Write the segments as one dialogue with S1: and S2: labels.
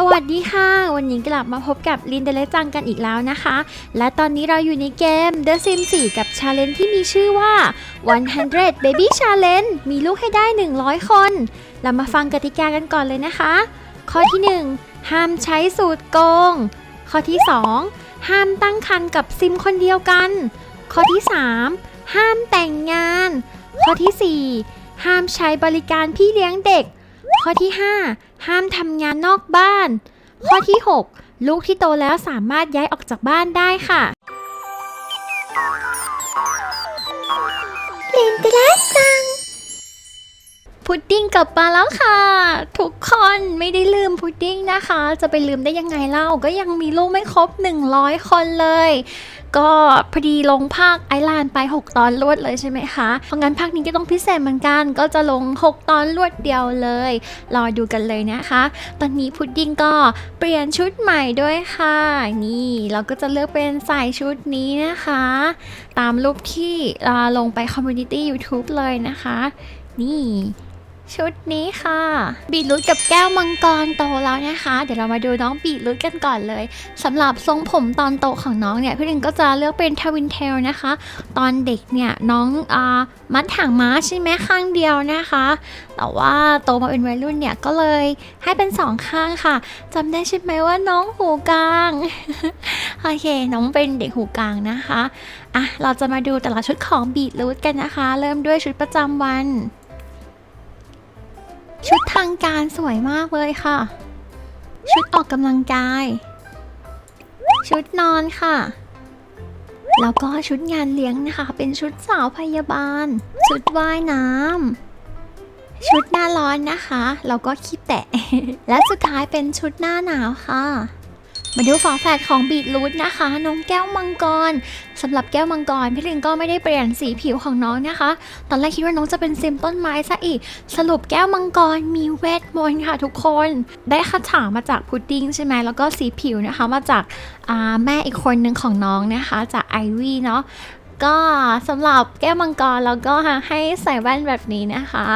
S1: สวัสดีค่ะ วันนี้กลับมาพบกับลินเดเลจังกันอีกแล้วนะคะ และตอนนี้เราอยู่ในเกม The Sims 4 กับ Challenge ที่มีชื่อว่า 100 Baby Challenge มีลูกให้ได้ 100 คน เรามาฟังกติกากันก่อนเลยนะคะ ข้อที่ 1 ห้ามใช้สูตรโกง ข้อที่ 2 ห้ามตั้งครรภ์กับซิมคนเดียวกัน ข้อที่ 3 ห้ามแต่งงาน ข้อที่ 4 ห้ามใช้บริการพี่เลี้ยงเด็ก ข้อที่ 5 ห้ามทำงานนอกบ้าน ข้อที่ 6 ลูกที่โตแล้วสามารถย้ายออกจากบ้านได้ค่ะลินเดลจัง พุดดิ้งกลับมาแล้วค่ะ ทุกคนไม่ได้ลืมพุดดิ้งนะคะ จะไปลืมได้ยังไงเล่าก็ยังมีลูกไม่ครบ 100 คนเลย ก็พอดีลงภาคไอแลนด์ไป 6 ตอนรวดเลยใช่ไหมคะ เพราะงั้นภาคนี้ก็ต้องพิเศษเหมือนกัน ก็จะลง 6 ตอนรวดเดียวเลย รอดูกันเลยนะคะ ตอนนี้พุดดิ้งก็เปลี่ยนชุดใหม่ด้วยค่ะ นี่เราก็จะเลือกเป็นใส่ชุดนี้นะคะ ตามรูปที่ลงไปคอมมูนิตี้ YouTube เลยนะคะ นี่ ชุดนี้ค่ะ บีทรูทกับแก้วมังกรโตแล้วนะคะ เดี๋ยวเรามาดูน้องบีทรูทกันก่อนเลยสำหรับทรงผมตอนโตของน้องเนี่ยพี่ลินก็จะเลือกเป็นทวินเทลนะคะ ตอนเด็กเนี่ยน้องอามัดหางม้าใช่ไหมข้างเดียวนะคะ แต่ว่าโตมาเป็นวัยรุ่นเนี่ยก็เลยให้เป็นสองข้างค่ะจำได้ใช่ไหมว่าน้องหูกลาง โอเค น้องเป็นเด็กหูกลางนะคะอะเราจะมาดูแต่ละชุดของบีทรูทกันนะคะ เริ่มด้วยชุดประจำวัน ชุดทางการสวยมากเลยค่ะ ชุดออกกำลังกาย ชุดนอนค่ะ แล้วก็ชุดงานเลี้ยงนะคะ เป็นชุดสาวพยาบาล ชุดว่ายน้ำชุดหน้าร้อนนะคะ แล้วก็ขี้แตะ และสุดท้ายเป็นชุดหน้าหนาวค่ะ มาดูฝาแฝดของบีทรูทนะคะน้องแก้วมังกรสำหรับแก้วมังกรพี่ลินก็ไม่ได้เปลี่ยนสีผิวของน้องนะคะ ตอนแรกคิดว่าน้องจะเป็นซิมต้นไม้ซะอีก สรุปแก้วมังกรมีเวทมนต์ค่ะทุกคน ได้คาถามาจากพุดดิ้งใช่ไหมแล้วก็สีผิวนะคะมาจากาแม่อีกคนหนึ่งของน้องนะคะ จากไอวี่เนาะก็สำหรับแก้วมังกรแล้วก็ให้ใส่แว่นแบบนี้นะคะ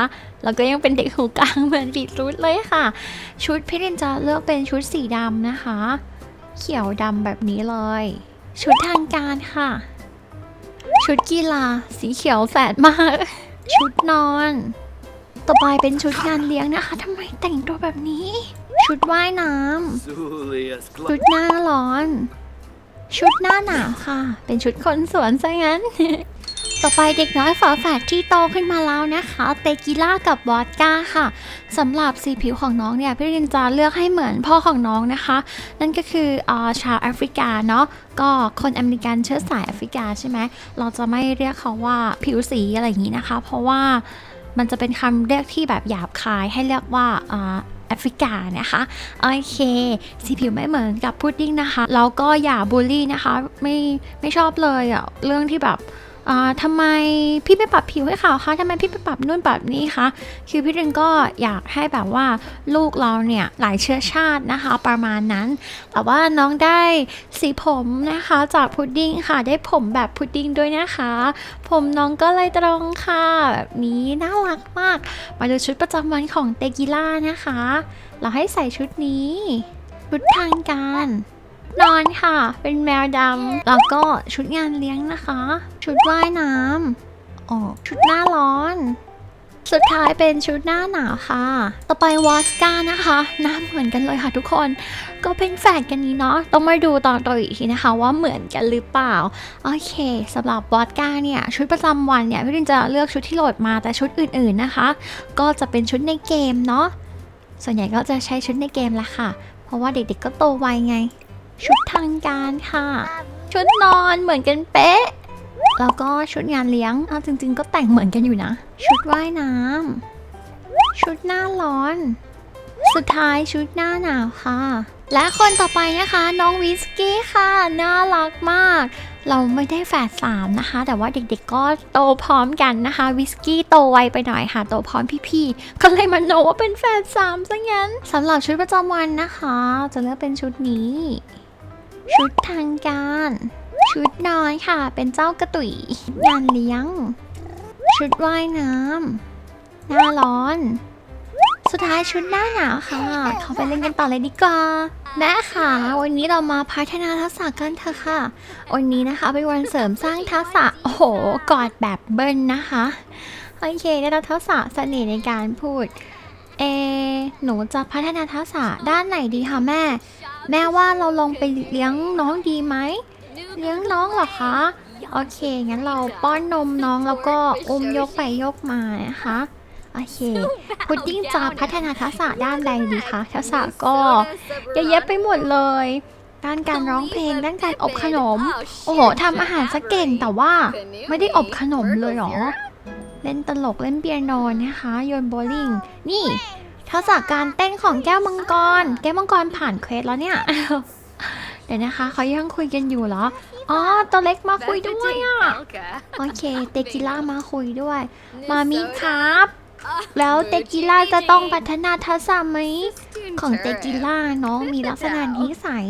S1: แล้วก็ยังเป็นเด็กหูกลางเหมือนบีทรูทเลยค่ะ ชุดพี่ลินจะเลือกเป็นชุดสีดำนะคะ เขียวดำแบบนี้เลย ชุดทางการค่ะ ชุดกีฬาสีเขียวแสดมาก ชุดนอน ต่อไปเป็นชุดงานเลี้ยงนะคะทำไมแต่งตัวแบบนี้ ชุดว่ายน้ำชุดหน้าร้อน ชุดหน้าหนาวค่ะ เป็นชุดคนสวนซะงั้น ต่อไปเด็กน้อยฝาแฝดที่โตขึ้นมาแล้วนะคะเตกิล่ากับวอดก้าค่ะสำหรับสีผิวของน้องเนี่ยพี่รินจะเลือกให้เหมือนพ่อของน้องนะคะ นั่นก็คืออาชาวแอฟริกาเนาะก็คนอเมริกันเชื้อสายแอฟริกาใช่ไหมเราจะไม่เรียกเขาว่าผิวสีอะไรอย่างนี้นะคะ เพราะว่ามันจะเป็นคำเรียกที่แบบหยาบคายให้เรียกว่าแอฟริกานะคะโอเค สีผิวไม่เหมือนกับพุดดิ้งนะคะแล้วก็อย่าบูลลี่นะคะ ไม่ไม่ชอบเลยอะเรื่องที่แบบ ทำไมพี่ไม่ปรับผิวให้ขาวคะทำไมพี่ไม่ปรับนู่นปรับนี่คะคือพี่เรนก็อยากให้แบบว่าลูกเราเนี่ยหลายเชื้อชาตินะคะประมาณนั้น แต่ว่าน้องได้สีผมนะคะจากพุดดิ้งค่ะได้ผมแบบพุดดิ้งด้วยนะคะ ผมน้องก็เลยตรงค่ะแบบนี้น่ารักมาก มาดูชุดประจำวันของเตกิล่านะคะ เราให้ใส่ชุดนี้ชุดทางการ นอนค่ะ เป็นแมวดำแล้วก็ชุดงานเลี้ยงนะคะ ชุดว่ายน้ำอ๋อชุดหน้าร้อน สุดท้ายเป็นชุดหน้าหนาวค่ะ ต่อไปวอสกานะคะหน้าเหมือนกันเลยค่ะทุกคน ก็เป็นแฝดกันนี้เนาะ ต้องมาดูตอนโตอีกทีนะคะว่าเหมือนกันหรือเปล่า โอเคสำหรับวอดก้าเนี่ย ชุดประจำวันเนี่ยพี่รินจะเลือกชุดที่โหลดมาแต่ชุดอื่นๆนะคะ ก็จะเป็นชุดในเกมเนาะ ส่วนใหญ่ก็จะใช้ชุดในเกมละค่ะ เพราะว่าเด็กๆก็โตไวไง ชุดทางการค่ะ ชุดนอนเหมือนกันเป๊ะ แล้วก็ชุดงานเลี้ยงเอาจริง ๆ ก็แต่งเหมือนกันอยู่นะ ชุดว่ายน้ำชุดหน้าร้อน สุดท้ายชุดหน้าหนาวค่ะ และคนต่อไปนะคะ น้องวิสกี้ค่ะ น่ารักมาก เราไม่ได้แฝดสามนะคะ แต่ว่าเด็กๆก็โตพร้อมกันนะคะ วิสกี้โตไวไปหน่อยค่ะ โตพร้อมพี่ๆก็เลยมาโนว่าเป็นแฝดสามซะงั้นสำหรับชุดประจำวันนะคะ จะเลือกเป็นชุดนี้ ชุดทางการ ชุดนอนค่ะ เป็นเจ้ากระตุยงานเลี้ยง ชุดว่ายน้ำหน้าร้อน สุดท้ายชุดหน้าหนาวค่ะ เขาไปเล่นกันต่อเลยดีกว่าแม่ค่ะวันนี้เรามาพัฒนาทักษะกันเถอะค่ะ วันนี้นะคะเป็นวันเสริมสร้างทักษะโอ้โหกอดแบบเบิ้ลนะคะโอเคได้รับทักษะเสน่ห์ในการพูดเอหนูจะพัฒนาทักษะด้านไหนดีคะแม่ แม่ว่าเราลองไปเลี้ยงน้องดีไหม เลี้ยงน้องเหรอคะ โอเค งั้นเราป้อนนมน้องแล้วก็อุ้มยกไปยกมานะคะ โอเค พุดดิ้งจะพัฒนาทักษะด้านใดดีคะ ทักษะก็เยอะแยะไปหมดเลย ด้านการร้องเพลง ด้านการอบขนม โอ้โหทำอาหารซะเก่งแต่ว่าไม่ได้อบขนมเลยหรอ เล่นตลก เล่นเปียโนนะคะ โยนโบลิ่ง นี่ ทักษะการเต้นของแก้วมังกร แก้วมังกรผ่านเควสแล้วเนี่ย เดี๋ยวนะคะเขายังคุยกันอยู่เหรอ อ๋อตัวเล็กมาคุยด้วยอะ โอเค เตกิล่ามาคุยด้วย มามีครับ แล้วเตกิล่าจะต้องพัฒนาทักษะไหม ของเตกิล่าน้องมีลักษณะนิสัย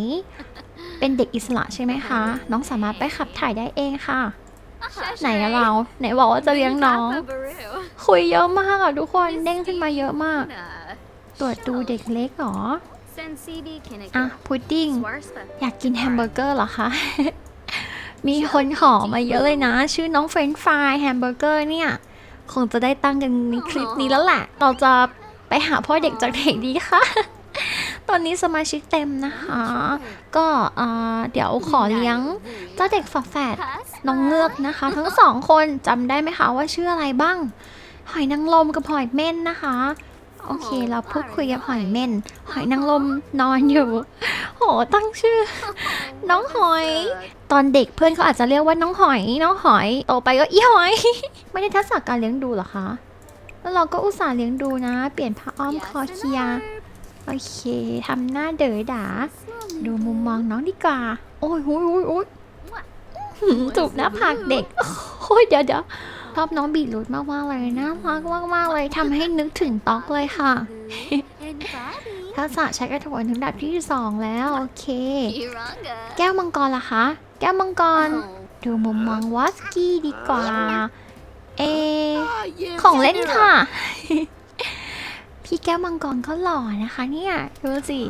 S1: เป็นเด็กอิสระใช่ไหมคะ น้องสามารถไปขับถ่ายได้เองค่ะ ไหนเรา ไหนบอกว่าจะเลี้ยงน้อง คุยเยอะมากอะทุกคน เด้งขึ้นมาเยอะมาก ตรวจดูเด็กเล็กเหรอ อะ พุดดิ้ง อยากกินแฮมเบอร์เกอร์เหรอคะ มีคนขอมาเยอะเลยนะ ชื่อน้องเฟรนช์ฟรายแฮมเบอร์เกอร์เนี่ย คงจะได้ตั้งกันในคลิปนี้แล้วแหละ เราจะไปหาพ่อเด็กจากไหนดีคะ ตอนนี้สมาชิกเต็มนะคะ ก็เอ่อเดี๋ยวขอเลี้ยงเจ้าเด็กฝาแฝดน้องเงือกนะคะ ทั้งสองคนจำได้ไหมคะว่าชื่ออะไรบ้าง หอยนางรมกับหอยเม่นนะคะ โอเค เราพูดคุยกับหอยเม่น หอยนางรมนอนอยู่ โห ตั้งชื่อ น้องหอย ตอนเด็กเพื่อนเขาอาจจะเรียกว่าน้องหอย น้องหอยโตไปก็อีหอย ไม่ได้ทักษะการเลี้ยงดูเหรอคะ แล้วเราก็อุตส่าห์เลี้ยงดูนะ เปลี่ยนผ้าอ้อมคอเคลียร์โอเคทำหน้าเด๋อด่า ดูมุมมองน้องดีกว่า โอ้ยโอ้ยโอ้ยโอ้ยหืมจูบหน้าผากเด็ก โอ้ยเดี๋ยวเดี๋ยว ชอบน้องบีรูดมากมากเลยน่ารักมากมากเลยทำให้นึกถึงต๊อกเลยค่ะทักษะใช้กระโถนถึงดับที่สองแล้ว โอเค แก้วมังกรล่ะคะ แก้วมังกร ดูมุมมองวัสกี้ดีกว่า เอ ของเล่นค่ะ พี่แก้วมังกรเขาหล่อนะคะเนี่ย ดูสิ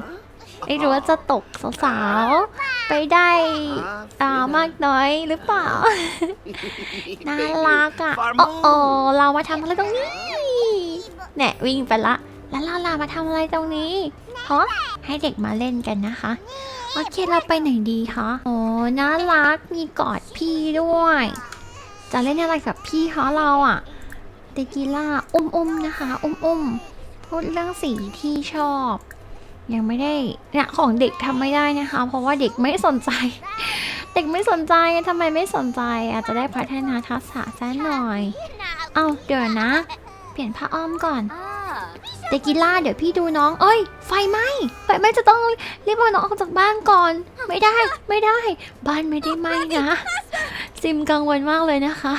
S1: ไม่รู้ว่าจะตกสาวๆ ไปได้อ่ามากน้อยหรือเปล่า น่ารักอะ โอ้โอเรามาทำอะไรตรงนี้ แน่วิ่งไปละ แล้วเราลามาทำอะไรตรงนี้ฮะให้เด็กมาเล่นกันนะคะ โอเคเราไปไหนดีคะ โอ้น่ารัก มีกอดพี่ด้วย จะเล่นอะไรกับพี่คะเราอะเตกิล่าอุ้มๆนะคะ อุ้มๆพูดเรื่องสีที่ชอบ ยังไม่ได้เนี่ยของเด็กทำไม่ได้นะคะ เพราะว่าเด็กไม่สนใจ เด็กไม่สนใจทำไมไม่สนใจ อาจจะได้พัฒนาทักษะซะหน่อย เอาเดี๋ยวนะ เปลี่ยนผ้าอ้อมก่อนเตกิล่าเดี๋ยวพี่ดูน้อง เอ้ย ไฟไหม้ไฟไหม้จะต้องรีบเอาน้องออกจากบ้านก่อน ไม่ได้ไม่ได้ บ้านไม่ได้ไหม้นะซิมกังวลมากเลยนะคะ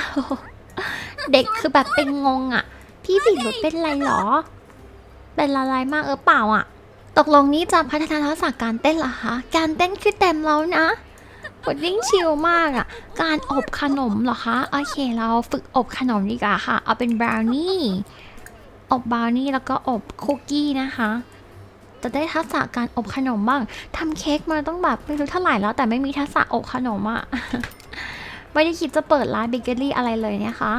S1: เด็กคือแบบเป็นงงอะ่ะ พี่บิดรือเป็นไรหรอ เป็นอะไรมากเออเปล่าอะ่ะ ตกลงนี้จะพัฒนาทักษะการเต้นเหรอคะ การเต้นคือเต็มแล้วนะพุดดิ้งชิลมากอะ่ะ การอบขนมเหรอคะ โอเค เราฝึกอบขนมดีกว่าค่ะ เอาเป็นบราวนี่ อบบราวนี่แล้วก็อบคุกกี้นะคะ จะได้ทักษะการอบขนมบ้าง ทำเค้กมาต้องแบบไม่รู้เท่าไหร่แล้ว แต่ไม่มีทักษะอบขนมอะ ไม่ได้คิดจะเปิดร้านเบเกอรี่อะไรเลยนะคะ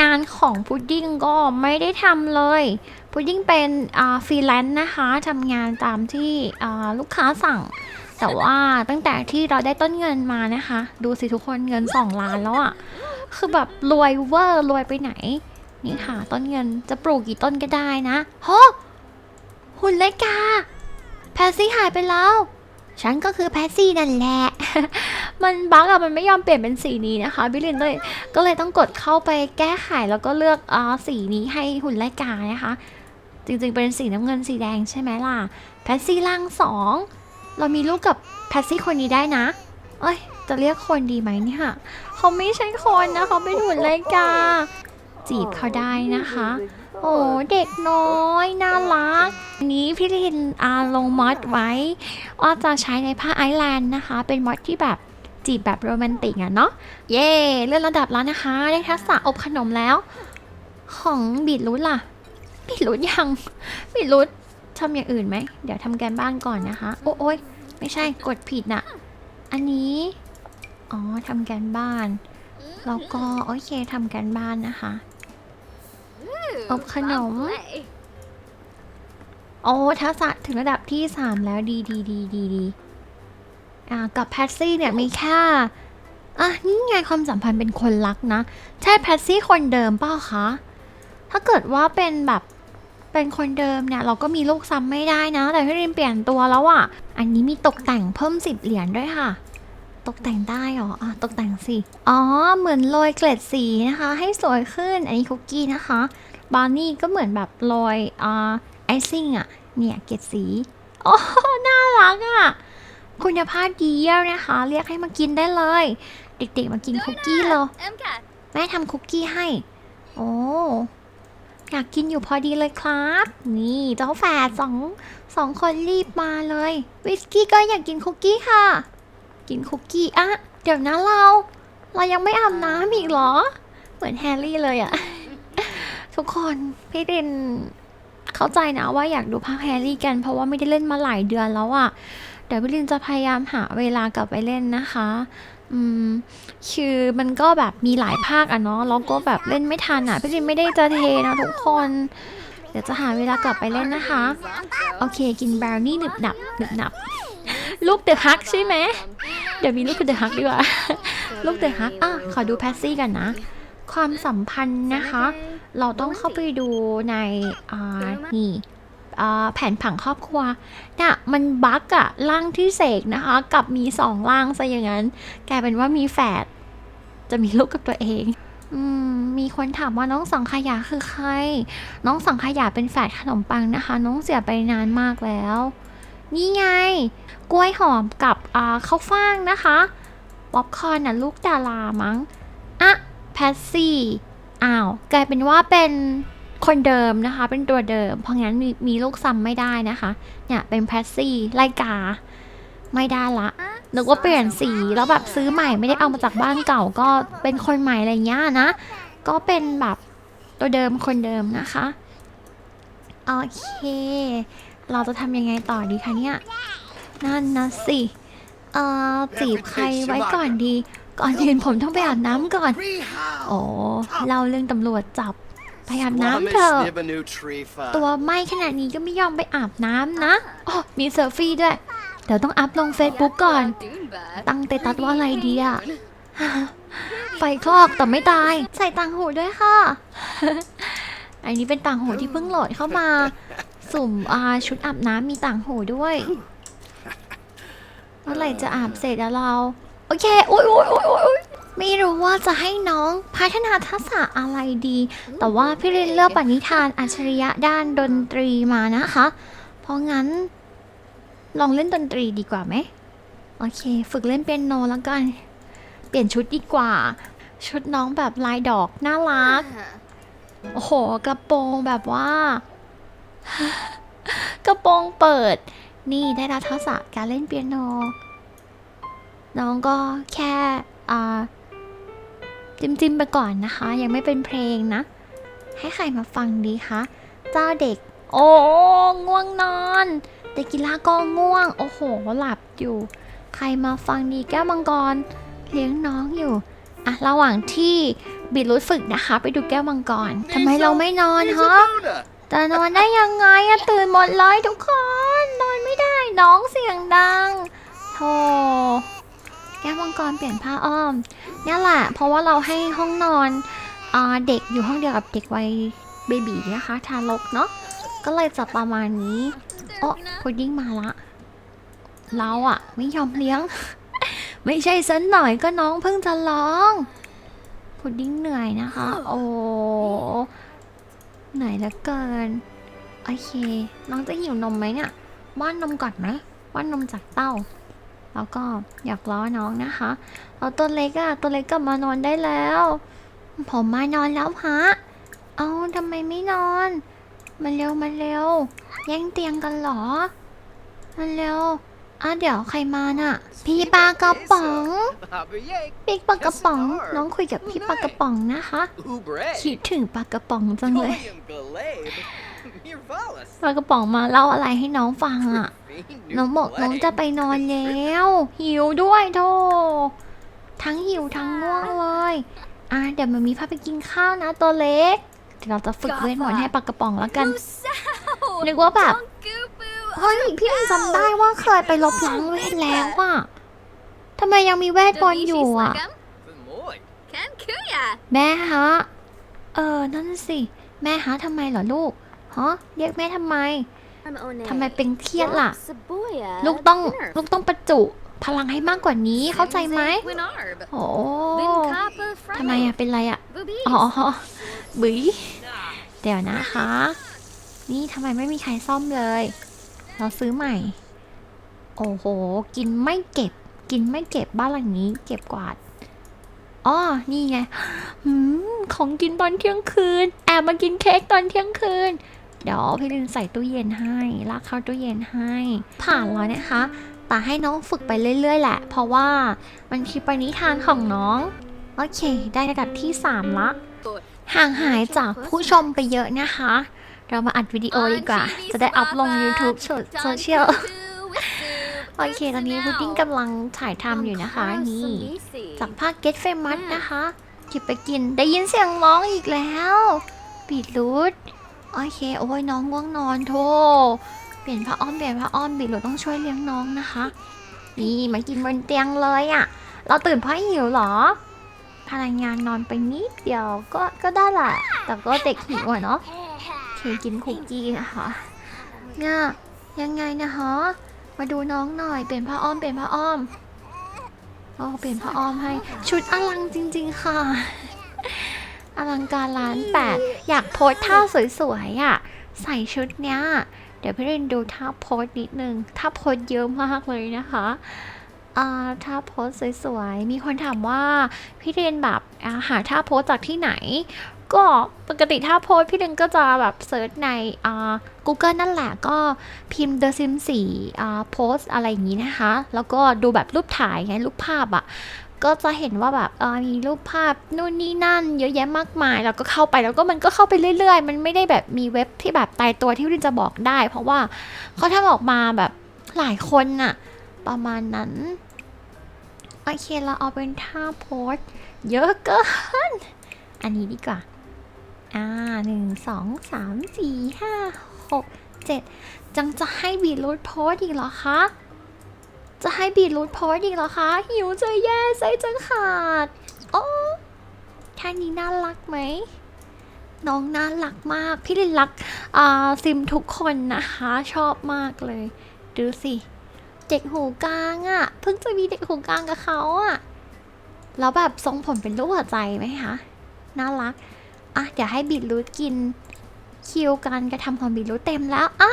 S1: งานของพุดดิ้งก็ไม่ได้ทำเลยพุดดิ้งเป็นฟรีแลนซ์นะคะทำงานตามที่ลูกค้าสั่ง แต่ว่าตั้งแต่ที่เราได้ต้นเงินมานะคะ ดูสิทุกคนเงิน 2 ล้านแล้วอะคือแบบรวยเวอร์รวยไปไหน นี่ค่ะต้นเงินจะปลูกกี่ต้นก็ได้นะโหหุ่นเลกกาแพซซี่หายไปแล้ว ฉันก็คือแพซซี่นั่นแหละ มันบั๊กอะมันไม่ยอมเปลี่ยนเป็นสีนี้นะคะบิลลินเลยก็เลยต้องกดเข้าไปแก้ไขแล้วก็เลือกอ่าสีนี้ให้หุ่นไลกานะคะ จริงๆเป็นสีน้ำเงินสีแดงใช่ไหมล่ะ แพซซี่ล่างสองเรามีลูกกับแพซซี่คนนี้ได้นะ เอ้ย จะเรียกคนดีไหมเนี่ย เขาไม่ใช่คนนะเขาเป็นหุ่นไลกา จีบเขาได้นะคะ โอ้เด็กน้อยน่ารักอันนี้พี่ลินอาลงมอดไว้ว่าจะใช้ในภาคไอร์แลนด์นะคะ เป็นมอดที่แบบจีบแบบโรแมนติกอะเนาะ เย่เลื่อนระดับแล้วนะคะ ได้ทักษะอบขนมแล้ว ของบีดรูทล่ะพี่รุดยังพี่รุดทำอย่างอื่นไหม เดี๋ยวทำการบ้านก่อนนะคะ โอ้โอยไม่ใช่กดผิดน่ะอันนี้ อ๋อทำการบ้าน แล้วก็โอเคทำการบ้านนะคะ อบขนม โอ้ทักษะถึงระดับที่สามแล้วดีดีดีดีดีอ่ากับแพทซี่เนี่ยมีแค่อะนี่ไงความสัมพันธ์เป็นคนรักนะ ใช่แพทซี่คนเดิมเปล่าคะถ้าเกิดว่าเป็นแบบเป็นคนเดิมเนี่ย เราก็มีลูกซ้ำไม่ได้นะ แต่พี่รินเปลี่ยนตัวแล้วอะ่ะ อันนี้มีตกแต่งเพิ่มสิบเหรียญด้วยค่ะ ตกแต่งได้เหรออะตกแต่งสิ อ๋อ เหมือนโรยเกล็ดสีนะคะ ให้สวยขึ้น อันนี้คุกกี้นะคะ บาร์นี่ก็เหมือนแบบโรยอ่าไอซิ่งอะเนี่ยเกล็ดสีโอ้น่ารักอะคุณภาพดีเยี่ยมนะคะ เรียกให้มากินได้เลย เด็กๆมากินคุกกี้เลยแม่ทำคุกกี้ให้ โอ้อยากกินอยู่พอดีเลยครับ นี่เจ้าแฝดสองสองคนรีบมาเลย วิสกี้ก็อยากกินคุกกี้ค่ะ กินคุกกี้อะเดี๋ยวนะเรา เรายังไม่อาบน้ำอีกเหรอ เหมือนแฮร์รี่เลยอะ ทุกคนพี่เรนเข้าใจนะว่าอยากดูภาคแฮร์รี่กันเพราะว่าไม่ได้เล่นมาหลายเดือนแล้วอะเดี๋ยวพี่เรนจะพยายามหาเวลากลับไปเล่นนะคะอืมคือมันก็แบบมีหลายภาคอะเนาะแล้วก็แบบเล่นไม่ทันอะพี่จินไม่ได้จะเทนะทุกคน เดี๋ยวจะหาเวลากลับไปเล่นนะคะ โอเคกินบราวนี่หนึบหนับหนึบหนับ ลูกเดอะฮักใช่ไหมเดี๋ยวมีลูกเดอะฮักดีกว่า ลูกเดอะฮักอะขอดูแพสซี่กันนะ ความสัมพันธ์นะคะ เราต้องเข้าไปดูในอ่านี่อ่าแผนผังครอบครัวเนี่ยมันบั๊กอะร่างที่เสกนะคะ กับมีสองร่างซะอย่างนั้น กลายเป็นว่ามีแฝดจะมีลูกกับตัวเองอืมมีคนถามว่าน้องสังขยาคือใคร น้องสังขยาเป็นแฝดขนมปังนะคะ น้องเสียไปนานมากแล้ว นี่ไง กล้วยหอมกับอ่าข้าวฟ่างนะคะ ป๊อปคอร์นน่ะลูกดารามั้งอะ แพสซี่อ้าวกลายเป็นว่าเป็นคนเดิมนะคะ เป็นตัวเดิม เพราะงั้นมีมีลูกซ้ำไม่ได้นะคะ เนี่ยเป็นแพสซี่ไลกา ไม่ได้ละนึกว่าเปลี่ยนสีแล้วแบบซื้อใหม่ไม่ได้เอามาจากบ้านเก่าก็เป็นคนใหม่อะไรเงี้ยนะ ก็เป็นแบบตัวเดิมคนเดิมนะคะโอเค เราจะทำยังไงต่อดีคะเนี่ย นั่นนะสิ เอ่อจีบใครไว้ก่อนดี ก่อนอื่นผมต้องไปอาบน้ำก่อน โอ้เล่าเรื่องตำรวจจับ ไปอาบน้ำเถอะ ตัวไหม้ขนาดนี้ก็ไม่ยอมไปอาบน้ำนะอ๋อมีเซลฟี่ด้วย เดี๋ยวต้องอัพลงเฟซบุ๊กก่อน ตั้งเตตัสว่าอะไรดีอะไฟคลอกแต่ไม่ตาย ใส่ต่างหูด้วยค่ะ อันนี้เป็นต่างหูที่เพิ่งโหลดเข้ามา สุ่มอาชุดอาบน้ำมีต่างหูด้วยเมื่อไหร่จะอาบเสร็จแล้วเราโอ เคโอ๊ยโอ๊ยโอ๊ยโอ๊ยโอ๊ยไม่รู้ว่าจะให้น้องพัฒนาทักษะอะไรดี แต่ว่าพี่เรนเลือกปณิธานอัจฉริยะด้านดนตรีมานะคะ เพราะงั้น ลองเล่นดนตรีดีกว่าไหมโอเค ฝึกเล่นเปียโนแล้วกัน เปลี่ยนชุดดีกว่า ชุดน้องแบบลายดอกน่ารัก โอ้โห กระโปรงแบบว่า กระโปรงเปิด นี่ได้รับทักษะการเล่นเปียโน น้องก็แค่อ่าจิมจิมๆไปก่อนนะคะ ยังไม่เป็นเพลงนะ ให้ใครมาฟังดีคะเจ้าเด็ก โอ้ง่วงนอนเด็กกีฬาก็ง่วง โอ้โห หลับอยู่ ใครมาฟังดีแก้วมังกร เลี้ยงน้องอยู่อะระหว่างที่บิดรุดฝึกนะคะ ไปดูแก้วมังกรทำไมเราไม่นอนฮะจะนอนได้ยังไงอะตื่นหมดเลยทุกคน นอนไม่ได้น้องเสียงดังโธ่ แก้วมังกรเปลี่ยนผ้าอ้อมเนี่ยแหละ เพราะว่าเราให้ห้องนอนอเด็กอยู่ห้องเดียวกับเด็กวัยเบบีนะคะทารกเนาะก็เลยจะประมาณนี้โอ้พุดดิ้งมาละ เราอะไม่ยอมเลี้ยง ไม่ใช่สันหน่อยก็น้องเพิ่งจะร้องพุดดิ้งเหนื่อยนะคะ โอ้เหนื่อยเหลือเกินโอเค น้องจะหิวนมไหมเนี่ยป้อนนมก่อนไหมป้อนนมจากเต้า แล้วก็อยากล้อน้องนะคะเอาตัวเล็กอะตัวเล็กกลับมานอนได้แล้ว ผมมานอนแล้วฮะเอาทำไมไม่นอน มาเร็วมาเร็ว แย่งเตียงกันเหรอมาเร็วอะเดี๋ยวใครมาน่ะ พี่ปลากระป๋องพี่ปลากระป๋อง น้องคุยกับพี่ปลากระป๋องนะคะคิดถึงปลากระป๋องจังเลย
S2: Your Valas.
S1: ปลากระป๋องมาเล่าอะไรให้น้องฟังอะ น้องบอกน้องจะไปนอนแล้ว หิวด้วยโธ่ทั้งหิวทั้งง่วงเลย อะเดี๋ยวมันมีพาไปกินข้าวนะตัวเล็กเดี๋ยวเราจะฝึกเวทมนต์ให้ปลากระป๋องแล้วกันนึกว่าแบบเฮ้ยพี่ลินจำได้ว่าเคยไปลบล้างเวทแล้วอะทำไมยังมีเวทมนต์อยู่อะ
S2: Moy.
S3: Ken Kuya.
S1: แม่ฮะ เออ นั่นสิ แม่ฮะทำไมเหรอลูก ฮะเรียกแม่ทำไมทำไมเป็นเครียดล่ะ ลูกต้องลูกต้องประจุพลังให้มากกว่านี้เข้าใจไหม
S3: Winarb.
S1: โอ้
S3: Lin Kappa
S1: ทำไมอะเป็นไรอะ
S3: Boobies.
S1: อ๋อบุ๋ยเดี๋ยวนะคะ นี่ทำไมไม่มีใครซ่อมเลย เราซื้อใหม่ โอ้โห กินไม่เก็บ กินไม่เก็บบ้านหลังนี้ เก็บกวาดอ๋อนี่ไงหืมของกินตอนเที่ยงคืน แอบมากินเค้กตอนเที่ยงคืน เดี๋ยวพี่ลินใส่ตู้เย็นให้ลากเข้าตู้เย็นให้ ผ่านแล้วนะคะ แต่ให้น้องฝึกไปเรื่อยๆ แหละ เพราะว่ามันคือปณิธานของน้อง โอเค ได้ระดับที่ 3 ละ ห่างหายจากผู้ชมไปเยอะนะคะ เรามาอัดวิดีโอดีกว่า จะได้อัพลง YouTube โซเชียลโอเค ตอนนี้พุดดิ้งกำลังถ่ายทำอยู่นะคะ นี่ จากภาค Get Famous นะคะหยิบไปกิน ได้ยินเสียงร้องอีกแล้วบีดรูท โอเค โอ้ยน้องง่วงนอนโทเปลี่ยนผ้าอ้อมเปลี่ยนผ้าอ้อมบีดรูต้องช่วยเลี้ยงน้องนะคะ นี่มากินบนเตียงเลยอะ่ะ เราตื่นเพราะหิวเหรอ พลังงานนอนไปนิดเดียวก็ก็ได้แหละแต่ก็เด็กหิวอะเนาะเคกินคุกกี้นะคะเนี่ยยังไงนะคะมาดูน้องหน่อยเปลี่ยนผ้าอ้อมเปลี่ยนผ้าอ้อมโอ้เปลี่ยนผ้าอ้อมให้ชุดอลังจริง ๆ ค่ะ อลังการล้านแปดอยากโพสท่าสวยๆอะ ใส่ชุดเนี้ย เดี๋ยวพี่เรนดูท่าโพสนิดนึงท่าโพสเยอะมากเลยนะคะอ่าท่าโพสสวยๆ มีคนถามว่าพี่เรนแบบอ่าหาท่าโพสจากที่ไหน ก็ปกติท่าโพสพี่เรนก็จะแบบเซิร์ชในอ่า Google นั่นแหละก็พิมพ์ The Sims 4อ่าโพสอะไรอย่างนี้นะคะ แล้วก็ดูแบบรูปถ่ายไงรูปภาพอะ่ะ ก็จะเห็นว่าแบบเออมีรูปภาพนู่นนี่นั่น เยอะแยะมากมาย แล้วก็เข้าไปแล้วก็มันก็เข้าไปเรื่อย ๆ มันไม่ได้แบบมีเว็บที่แบบตายตัวที่รินจะบอกได้ เพราะว่าเขาทำออกมาแบบหลายคนน่ะ ประมาณนั้นโอเคเราเอาเป็นท่าโพสเยอะเกิน อันนี้ดีกว่า อ่าหนึ่งสองสามสี่ห้าหกเจ็ดจังจะให้บีรูทโพสอีกเหรอคะ จะให้บีทรูทโพสอีกเหรอคะ หิวจะแย่ไส้จะขาด โอ้ท่านี้น่ารักไหม น้องน่ารักมาก พี่ลินรักอ่าซิมทุกคนนะคะ ชอบมากเลย ดูสิ เด็กหูกลางอะ่ะ เพิ่งจะมีเด็กหูกลางกับเขาอะ่ะ แล้วแบบทรงผมเป็นรูปหัวใจไหมคะ น่ารัก อะเดี๋ยวให้บีทรูทกิน คิวการกระทำของบีทรูทเต็มแล้ว อะ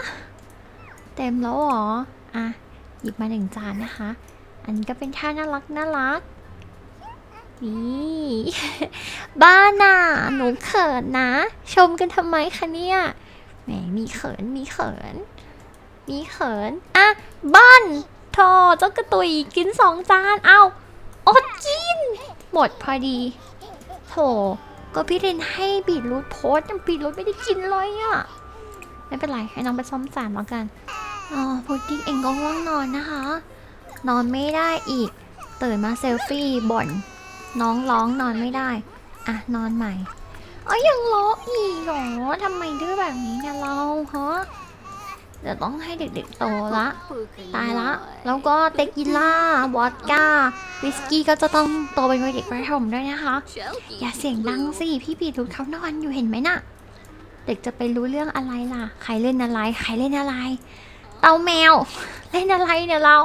S1: เต็มแล้วเหรอ อะ หยิบมาหนึ่งจานนะคะ อันนี้ก็เป็นท่าน่ารักน่ารัก นี่ บ้าน่ะหนูเขินนะ ชมกันทำไมคะเนี่ย แหม มีเขิน มีเขิน มีเขิน อะ บ้านโทเจ้ากระตุยกินสองจาน เอาอดกิน หมดพอดี โถ ก็พี่เรนให้บีดรูทโพสต์บีดรูทไม่ได้กินเลยอะไม่เป็นไร ให้น้องไปซ่อมแซมแล้วกัน อ๋อพุดดิ้งเองก็ง่วงนอนนะคะ นอนไม่ได้อีก ตื่นมาเซลฟี่บ่น น้องร้องนอนไม่ได้ อะ นอนใหม่อ๋อยังร้องอีกเหรอทำไมดื้อแบบนี้เนี่ยเราฮะเดี๋ยวต้องให้เด็กๆโตละ ตายละ แล้วก็เตกิล่าวอดก้า วิสกี้ก็จะต้องโตเป็นวัยเด็กประถมด้วยนะคะ อย่าเสียงดังสิ พี่ปีทุกเขานอนอยู่เห็นไหมน่ะ เด็กจะไปรู้เรื่องอะไรล่ะ ใครเล่นอะไร ใครเล่นอะไร เตาแมว เล่นอะไรเนี่ยเรา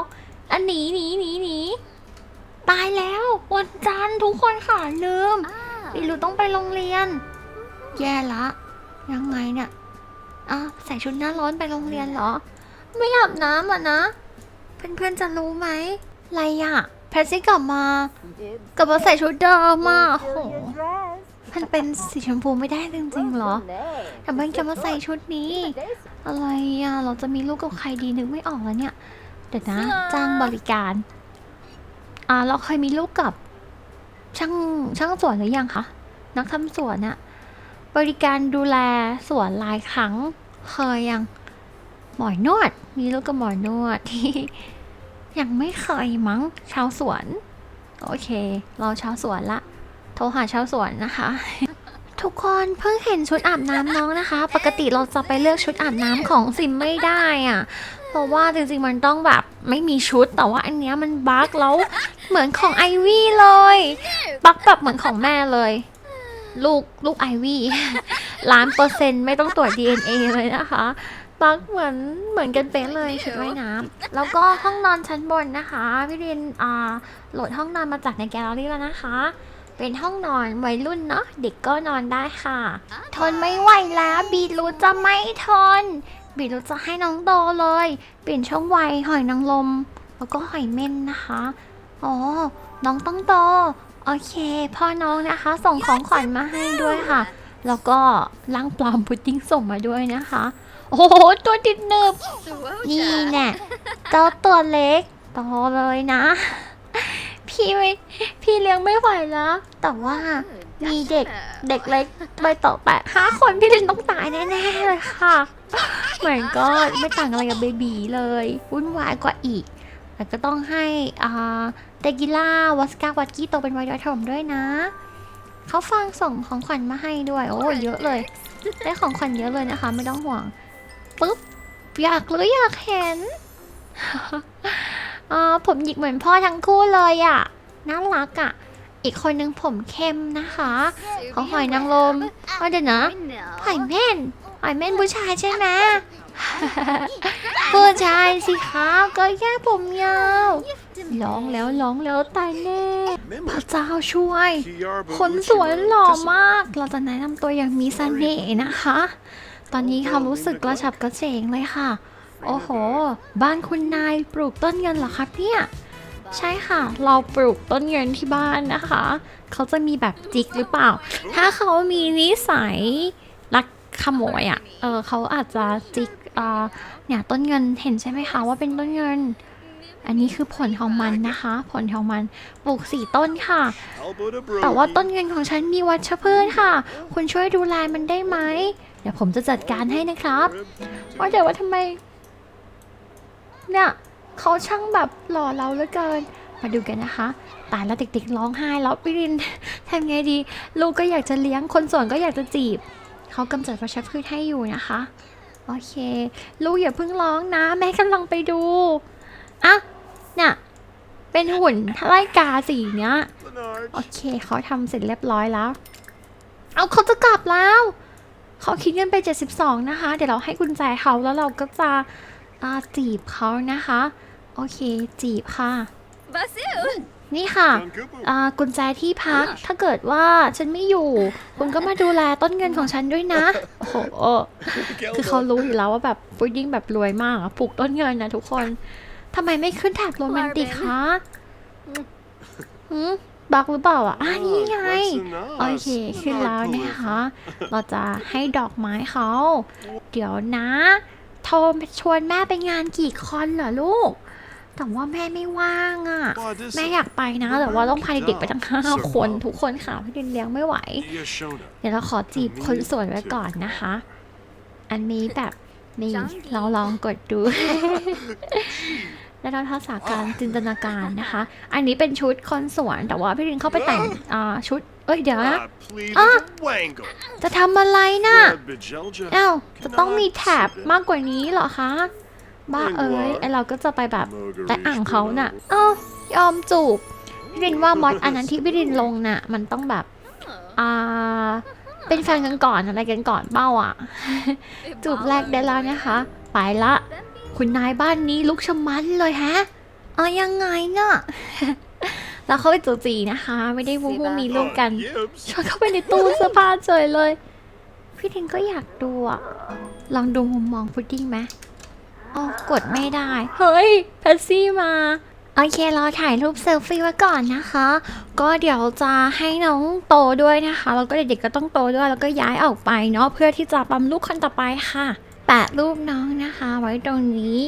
S1: อันหนีหนีหนีหนีตายแล้ววันจันทร์ทุกคนค่ะลืมปีรูต้องไปโรงเรียน แย่ละ ยังไงเนี่ยอะใส่ชุดหน้าร้อนไปโรงเรียนเหรอ ไม่อาบน้ำอะนะ เพื่อนๆจะรู้ไหมอะไรอะแพทซี่กลับมา กลับมาใส่ชุดเดิมอะโอ้โห มันเป็นสีชมพูไม่ได้จริงๆเหรอทำไมจะมาใส่ชุดนี้ อะไรอะ เราจะมีลูกกับใครดีนึกไม่ออกแล้วเนี่ย เดี๋ยวนะ จ้างบริการ อ่า เราเคยมีลูกกับ ช่างช่างสวนหรือยังคะ นักทำสวนอะบริการดูแลสวนหลายครั้ง เคยยัง หมอนวด มีลูกกับหมอนวดยังไม่เคยมั้งชาวสวน โอเค เราชาวสวนละ โทรหาชาวสวนนะคะ ทุกคนเพิ่งเห็นชุดอาบน้ำน้องนะคะ ปกติเราจะไปเลือกชุดอาบน้ำของซิมไม่ได้อะเพราะว่าจริงๆมันต้องแบบไม่มีชุดแต่ว่าอันเนี้ยมันบั๊กแล้วเหมือนของไอวี่เลยบั๊กแบบเหมือนของแม่เลย ลูกลูกไอวี่ล้านเปอร์เซ็นต์ไม่ต้องตรวจ DNA เลยนะคะบั๊กเหมือนเหมือนกันเป๊ะเลยชุดว่ายน้ำแล้วก็ห้องนอนชั้นบนนะคะ พี่เรินอ่าโหลดห้องนอนมาจากในแกลเลอรี่แล้วนะคะ เป็นห้องนอนวัยรุ่นเนาะเด็กก็นอนได้ค่ะ ทนไม่ไหวแล้วบีรูจะไม่ทน บีรูจะให้น้องโตเลย เปลี่ยนช่องวัยหอยนางรมแล้วก็หอยเม่นนะคะอ๋อน้องต้องโตโอเค พ่อน้องนะคะ ส่งของขวัญมาให้ด้วยค่ะ แล้วก็ร่างปลอมพุดดิ้งส่งมาด้วยนะคะ โอ้โหตัวติดหนึบนี่
S3: Swoja.
S1: แน่เจ้าตัวเล็กโตเลยนะ พี่ไม่พี่เลี้ยงไม่ไหวแล้ว แต่ว่ามีเด็กเด็กเล็กใบต่อแปดห้าคนพี่ลินต้องตายแน่ๆเลยค่ะเหมือนก็ไม่ต่างอะไรกับเบบีเลยวุ่นวายกว่าอีกแต่ก็ต้องให้อ่าเดกิล่าวอสกาวัตกี้โตเป็นวัยถมด้วยนะเขาฟังส่งของขวัญมาให้ด้วย โอ้เยอะเลย ได้ของขวัญเยอะเลยนะคะ ไม่ต้องห่วงปุ๊บอยากหรืออยากเห็น อ่าผมหยิกเหมือนพ่อทั้งคู่เลยอะ่ะ น่ารักอะ่ะ อีกคนนึงผมเข้มนะคะของหอยนางรมเอาเดี๋ยวนะหอยเม่นหอยเม่นผู้ชายใช่ไหมผู้ชายสิคะก็แค่ผมยาวร้องแล้วร้องแล้วตายแน่พระเจ้าช่วย คนสวยหล่อมาก เราจะแนะนำตัวอย่างมีเสน่ห์นะคะ ตอนนี้เขารู้สึกกระฉับกระเฉงเลยค่ะ โอ้โห บ้านคุณนายปลูกต้นเงินเหรอครับเนี่ย ใช่ค่ะ เราปลูกต้นเงินที่บ้านนะคะ เขาจะมีแบบจิกหรือเปล่า ถ้าเขามีนิสัยลักขโมยอะ่ะ เออเขาอาจจะจิกเอ่อเนี่ยต้นเงินเห็นใช่ไหมคะว่าเป็นต้นเงิน อันนี้คือผลของมันนะคะ ผลของมันปลูกสี่ต้นค่ะ แต่ว่าต้นเงินของฉันมีวัชพืชค่ะ คุณช่วยดูแลมันได้ไหมเดี๋ยวผมจะจัดการให้นะครับว่าแต่ว่าทำไม เนี่ยเขาช่างแบบหล่อเราเหลือเกิน มาดูกันนะคะตายแล้วเด็กๆร้องไห้แล้วพี่รินทำไงดี ลูกก็อยากจะเลี้ยงคนส่วนก็อยากจะจีบเขากำจัดวัชพืชให้อยู่นะคะ โอเค ลูกอย่าเพิ่งร้องนะ แม่กำลังไปดูอะเนี่ยเป็นหุ่นไล่กาสีเนี้ยโอเคเขาทำเสร็จเรียบร้อยแล้ว เอาเขาจะกลับแล้วเขาคิดเงินไป 72 นะคะ เดี๋ยวเราให้กุญแจเขาแล้วเราก็จะ อ่าจีบเขานะคะ โอเค จีบค่ะ
S3: Basu.
S1: นี่ค่ะอ่ากุญแจที่พัก ถ้าเกิดว่าฉันไม่อยู่ คุณก็มาดูแลต้นเงินของฉันด้วยนะ โอ้โห คือเขารู้อยู่แล้วว่าแบบพุดดิ้งแบบรวยมากอะปลูกต้นเงินนะทุกคนทำไมไม่ขึ้นแท็บโรแมนติกคะหืมบักหรือเปล่าอะอะนี่ไง โอเค ขึ้นแล้วนะคะ เราจะให้ดอกไม้เขา เดี๋ยวนะ โทรชวนแม่ไปงานกี่คอนเหรอลูก แต่ว่าแม่ไม่ว่างอะ่ะ แม่อยากไปนะ แต่ว่าต้องพาเด็กๆไปทั้งห้าคนทุกคนค่ะพี่ดินเลี้ยงไม่ไหว เดี๋ยวเราขอจีบคนสวยไว้ก่อนนะคะ อันนี้แบบนี่เราลองกดดูแล้วเราทักษะการจินตนาการนะคะ อันนี้เป็นชุดคนสวนแต่ว่าพี่ดินเข้าไปแต่งอ่าชุด เอ้ยเดี๋ยวนะ
S2: อะ
S1: จะทำอะไรน่ะ
S2: อ้า
S1: อ้าววจะต้องมีแถบมากกว่านี้เหรอคะ บ้าเอ้ยไอเราก็จะไปแบบแต่อ่างเขาน่ะ เอ้ายอมจูบพี่ดินว่ามอดอันนั้นที่พี่ดินลงน่ะ มันต้องแบบ อ่า เป็นแฟนกันก่อนอะไรกันก่อนเป้าอะ จูบแรกได้แล้วนะคะ ไปละ คุณนายบ้านนี้ลุกชะมันเลยฮะ เอายังไงน่ะ แล้วเขาไปจูจีนะคะ ไม่ได้วู้มีลูกกันชวนเข้าไปในตู้เสื้อผ้าเฉยเลย พี่ทิงก็อยากดูอะลองดูมุมมองพุดดิ้งไหมอ๋อกดไม่ได้ เฮ้ยแพซซี่มาโอเคเราถ่ายรูปเซลฟี่ไว้ก่อนนะคะ ก็เดี๋ยวจะให้น้องโตด้วยนะคะ แล้วก็เด็กๆก็ต้องโตด้วยแล้วก็ย้ายออกไปเนาะเพื่อที่จะปั๊มลูกคนต่อไปค่ะ แปะรูปน้องนะคะ ไว้ตรงนี้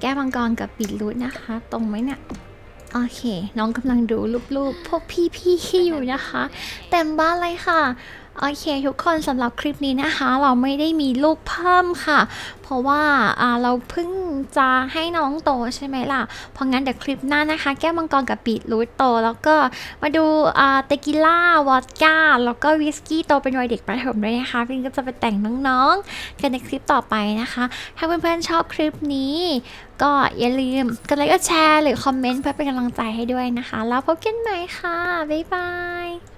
S1: แก้วมังกรกับปิดรูทนะคะ ตรงไหมเนี่ย โอเค น้องกำลังดูรูปๆพวกพี่ๆอยู่นะคะ เต็มบ้านเลยค่ะ โอเคทุกคนสำหรับคลิปนี้นะคะ เราไม่ได้มีลูกเพิ่มค่ะ เพราะว่าเราเพิ่งจะให้น้องโตใช่ไหมล่ะ เพราะงั้นเดี๋ยวคลิปหน้านะคะ แก้วมังกรกับปีดรูทโต แล้วก็มาดูเตกิล่าวอดก้า แล้วก็วิสกี้โตเป็นวัยเด็กประถมด้วยนะคะพิงก็จะไปแต่งน้องๆ กันในคลิปต่อไปนะคะ ถ้าเพื่อนๆชอบคลิปนี้ ก็อย่าลืมกดไลค์กดแชร์หรือคอมเมนต์เพื่อเป็นกำลังใจให้ด้วยนะคะ แล้วพบกันใหม่ค่ะบ๊ายบาย